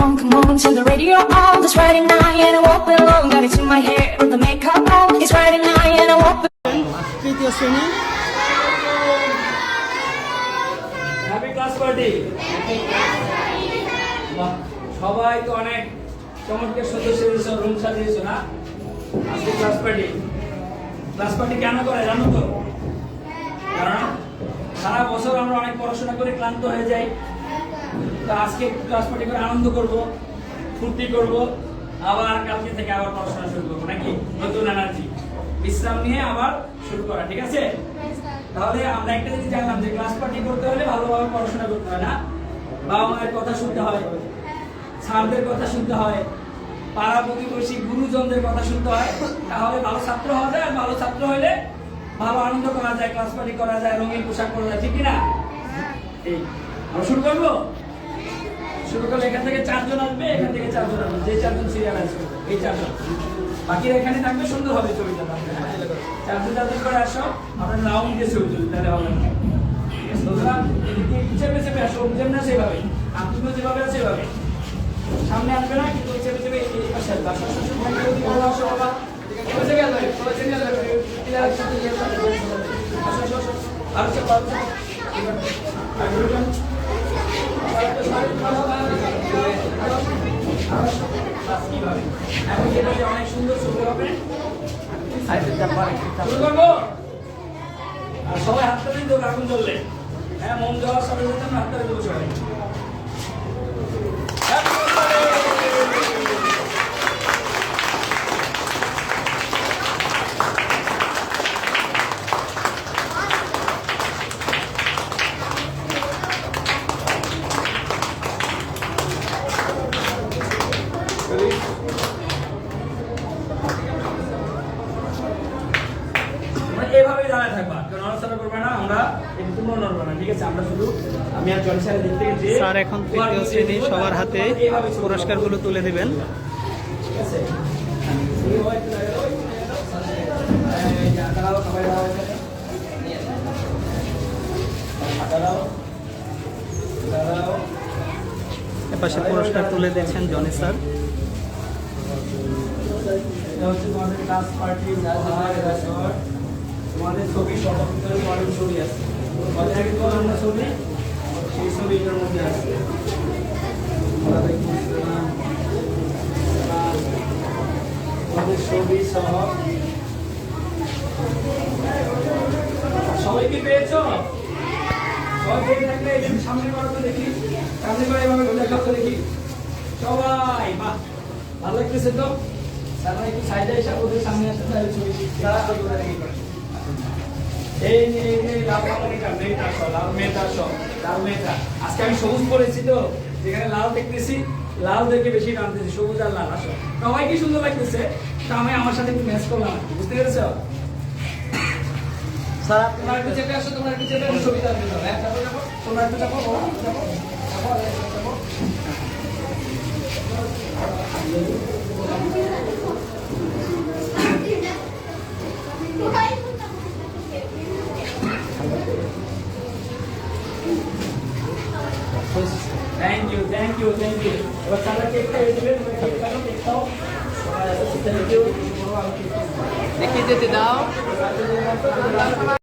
on, come on, turn the radio on. It's Friday night and I won't be long. Got it in my hair with the makeup on. It's Friday night and I won't be তৃতীয় শ্রেণি happy class party সবাই তো অনেক চমৎকার সদস্য হয়েছে room সাজিয়েছো না আজকে ক্লাস পার্টি ক্লাস পার্টি কেন করে জানো তো কারণ সারা বছর আমরা অনেক পড়াশোনা করে ক্লান্ত হয়ে যাই তো আজকে ক্লাস পার্টি করে আনন্দ করব, ফুর্তি করব, আবার কালকে থেকে আবার পড়াশোনা শুরু করব, নাকি? নতুন এনার্জি বিশ্রাম নিয়ে আবার শুরু করা, ঠিক আছে? তাহলে আমরা একটা জিনিস জানলাম যে ক্লাস পার্টি করতে হলে ভালোভাবে পড়াশোনা করতে হয় না? বাবা মায়ের কথা শুনতে হয়, স্যারদের কথা শুনতে হয়, পাড়া প্রতিবেশী গুরুজনদের কথা শুনতে হয়, তাহলে ভালো ছাত্র হওয়া যায়, আর ভালো ছাত্র হলে ভালো আনন্দ করা যায়, ক্লাস পার্টি করা যায়, রঙিন পোশাক পরা যায়, ঠিক কিনা এই আমরা শুরু করব? শুরু করলে এখান থেকে চারজন আসবে এখান থেকে চারজন আসবে। যে চারজন সিরিয়াল আসবে এই চারজন। বাকিরা এখানে থাকবে সুন্দর হবে ছবিটা। চারজন চারজন করে আসো আমরা রাউন্ড দিয়ে ছবি তুলি তাহলে হবে আছে সেভাবে। যেভাবে আছে সেভাবে। সামনে না কিন্তু এই আসো, আরও চেপে, আরও চেপে। আর দুজন। এখন যেটা যে অনেক সুন্দর ছবি হবে সবাই হাত তালি দেবো আগুন জ্বললে হ্যাঁ মন যাওয়ার সাথে সাথে আমরা হাত তালি দেবো সবাই। নড়াচড়া করবে না আমরা একটু তোমরা না। ঠিক আছে আমরা শুধু আমি আর জনি দিক থেকে যে স্যার এখন তৃতীয় শ্রেণি সবার হাতে পুরস্কারগুলো তুলে দিবেন। ঠিক আছে। এপাশে পুরস্কার তুলে দিচ্ছেন জনি স্যার। হচ্ছে তোমাদের ক্লাস পার্টি তোমাদের ছবি সবার তোমাদের ছবি আছে। কদিন আগে তোমার আমরা ছবি? সেই ছবি এটার মধ্যে আছে। তোমাদের ছবি সবাই কি পেয়েছ? সবাই পেয়ে থাকলে সামনে করো তো দেখি। সামনে করে এভাবে ঘুরে তো দেখি। সবাই, বাহ, ভালো লাগতেছে তো? সাইডে এসে সামনে আসতে তাহলে ছবি তারা এই এই লাল মেয়েটা আসো লাল মেয়েটা আসো লাল মেয়েটা। আজকে আমি সবুজ পরেছি তো যেখানে লাল দেখতেছি লাল দেখে বেশি টানতেছি সবুজ আর লাল আসো। সবাই কি সুন্দর লাগতেছে? তা আমি আমার সাথে একটু ম্যাচ করলাম বুঝতে পেরেছ? স্যার তোমরা একটু চেপে আসো তোমরা একটু চেপে ছবিটা আসবে হ্যাঁ তোমরা একটু যাব যাব যাব। Thank you thank you thank you ಇವತ್ತು ಸಲ ಕೇಳ್ತಾ ಇದ್ದೀವಿ ಥ್ಯಾಂಕ್ ಯು ನಿಖಿತ್ ಇದ್ದಾವ